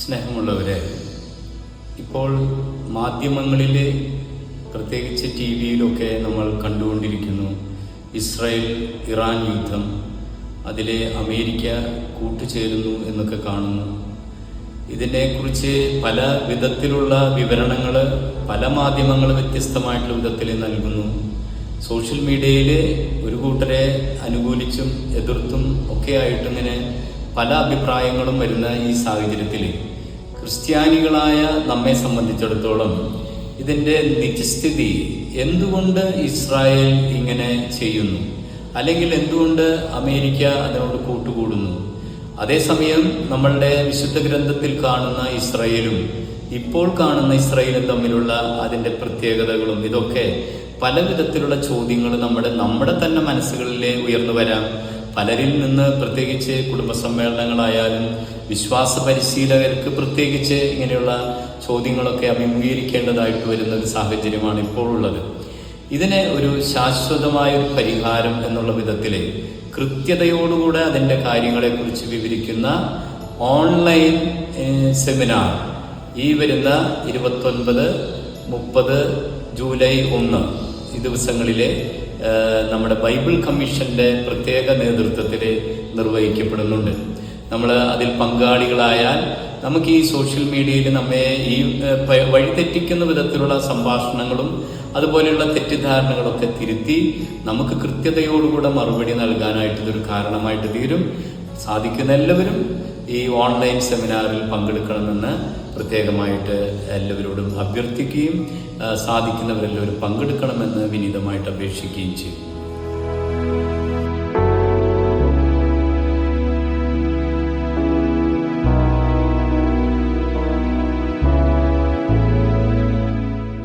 സ്നേഹമുള്ളവരെ ഇപ്പോൾ മാധ്യമങ്ങളിൽ പ്രത്യേകിച്ച് ടി വിയിലൊക്കെ നമ്മൾ കണ്ടുകൊണ്ടിരിക്കുന്നു. ഇസ്രായേൽ ഇറാൻ യുദ്ധം അതിലെ അമേരിക്ക കൂട്ടുചേരുന്നു എന്നൊക്കെ കാണുന്നു. ഇതിനെക്കുറിച്ച് പല വിധത്തിലുള്ള വിവരണങ്ങൾ പല മാധ്യമങ്ങൾ വ്യത്യസ്തമായിട്ടുള്ള വിധത്തിൽ നൽകുന്നു. സോഷ്യൽ മീഡിയയിൽ ഒരു കൂട്ടരെ അനുകൂലിച്ചും എതിർത്തും ഒക്കെ ആയിട്ടിങ്ങനെ പല അഭിപ്രായങ്ങളും വരുന്ന ഈ സാഹചര്യത്തിൽ ക്രിസ്ത്യാനികളായ നമ്മെ സംബന്ധിച്ചിടത്തോളം ഇതിന്റെ നിജസ്ഥിതി എന്തുകൊണ്ട് ഇസ്രായേൽ ഇങ്ങനെ ചെയ്യുന്നു? അല്ലെങ്കിൽ എന്തുകൊണ്ട് അമേരിക്ക അതിനോട് കൂട്ടുകൂടുന്നു? അതേസമയം നമ്മളുടെ വിശുദ്ധ ഗ്രന്ഥത്തിൽ കാണുന്ന ഇസ്രയേലും ഇപ്പോൾ കാണുന്ന ഇസ്രയേലും തമ്മിലുള്ള അതിന്റെ പ്രത്യേകതകളും ഇതൊക്കെ പല വിധത്തിലുള്ള ചോദ്യങ്ങൾ നമ്മുടെ നമ്മുടെ തന്നെ മനസ്സുകളിലെ ഉയർന്നു വരാം. പലരിൽ നിന്ന് പ്രത്യേകിച്ച് കുടുംബ സമ്മേളനങ്ങളായാലും വിശ്വാസ പരിശീലകർക്ക് പ്രത്യേകിച്ച് ഇങ്ങനെയുള്ള ചോദ്യങ്ങളൊക്കെ അഭിമുഖീകരിക്കേണ്ടതായിട്ട് വരുന്ന ഒരു സാഹചര്യമാണ് ഇപ്പോൾ ഉള്ളത്. ഇതിന് ഒരു ശാശ്വതമായ ഒരു പരിഹാരം എന്നുള്ള വിധത്തിൽ കൃത്യതയോടുകൂടെ അതിന്റെ കാര്യങ്ങളെക്കുറിച്ച് വിവരിക്കുന്ന ഓൺലൈൻ സെമിനാർ ഈ വരുന്ന ഇരുപത്തൊൻപത് മുപ്പത് ജൂലൈ ഒന്ന് ഈ ദിവസങ്ങളിലെ നമ്മുടെ ബൈബിൾ കമ്മീഷന്റെ പ്രത്യേക നേതൃത്വത്തിൽ നിർവഹിക്കപ്പെടുന്നുണ്ട്. നമ്മൾ അതിൽ പങ്കാളികളായാൽ നമുക്ക് ഈ സോഷ്യൽ മീഡിയയിൽ നമ്മെ ഈ വഴിതെറ്റിക്കുന്ന വിധത്തിലുള്ള സംഭാഷണങ്ങളും അതുപോലെയുള്ള തെറ്റിദ്ധാരണകളൊക്കെ തിരുത്തി നമുക്ക് കൃത്യതയോടുകൂടെ മറുപടി നൽകാനായിട്ട് ഇതൊരു കാരണമായിട്ട് തീരും. സാധിക്കുന്ന എല്ലാവരും ഈ ഓൺലൈൻ സെമിനാറിൽ പങ്കെടുക്കണമെന്ന് പ്രത്യേകമായിട്ട് എല്ലാവരോടും അഭ്യർത്ഥിക്കുകയും സാധിക്കുന്നവരെല്ലാവരും പങ്കെടുക്കണമെന്ന് വിനീതമായിട്ട് അപേക്ഷിക്കുകയും ചെയ്യും.